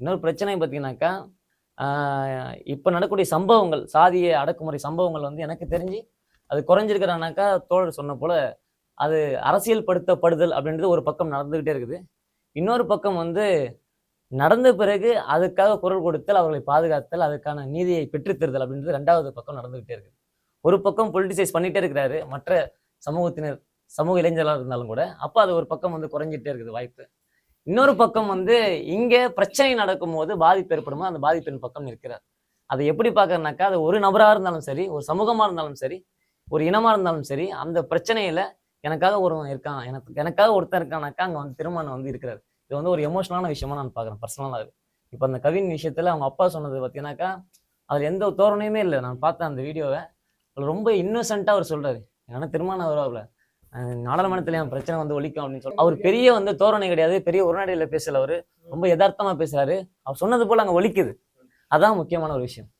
இன்னொரு பிரச்சனை பார்த்தீங்கன்னாக்கா இப்போ நடக்கக்கூடிய சம்பவங்கள் சாதிய அடக்குமுறை சம்பவங்கள் வந்து எனக்கு தெரிஞ்சு அது குறைஞ்சிருக்கிறானாக்கா தோழர் சொன்ன போல் அது அரசியல் படுத்தப்படுதல் அப்படின்றது ஒரு பக்கம் நடந்துக்கிட்டே இருக்குது. இன்னொரு பக்கம் வந்து நடந்த பிறகு அதுக்காக குரல் கொடுத்தல் அவர்களை பாதுகாத்தல் அதுக்கான நீதியை பெற்றுத்தருதல் அப்படின்றது ரெண்டாவது பக்கம் நடந்துகிட்டே இருக்குது. ஒரு பக்கம் பொலிட்டிசைஸ் பண்ணிகிட்டே இருக்கிறாரு மற்ற சமூகத்தினர் சமூக இளைஞர்களாக இருந்தாலும் கூட அப்போ அது ஒரு பக்கம் வந்து குறைஞ்சிட்டே இருக்குது வாய்ப்பு. இன்னொரு பக்கம் வந்து இங்கே பிரச்சனை நடக்கும்போது பாதிப்பு ஏற்படுமோ அந்த பாதிப்பின் பக்கம் நிற்கிறார். அதை எப்படி பார்க்கறனாக்கா அது ஒரு நபராக இருந்தாலும் சரி ஒரு சமூகமாக இருந்தாலும் சரி ஒரு இனமாக இருந்தாலும் சரி அந்த பிரச்சனையில எனக்காக ஒருவன் இருக்கான். எனக்கு எனக்காக ஒருத்தன் இருக்கானாக்கா அங்கே வந்து திருமணம் வந்து இருக்கிறார். இது வந்து ஒரு எமோஷனலான விஷயமா நான் பார்க்குறேன் பர்சனலாக இப்போ அந்த கவின் விஷயத்தில் அவங்க அப்பா சொன்னது பார்த்தீங்கன்னாக்கா அதில் எந்த தோரணையுமே இல்லை. நான் பார்த்தேன் அந்த வீடியோவை ரொம்ப இன்னோசென்ட்டாக அவர் சொல்கிறார் ஏன்னா திருமணம் வருவாப்ல நாடாளுமன்றத்துல என் பிரச்சனை வந்து ஒழிக்கும் அப்படின்னு சொல்லி அவர் பெரிய வந்து தோரணை கிடையாது. பெரிய உரைநடையில பேசல அவரு. ரொம்ப யதார்த்தமா பேசுறாரு. அவர் சொன்னது போல அங்க ஒழிக்குது. அதான் முக்கியமான ஒரு விஷயம்.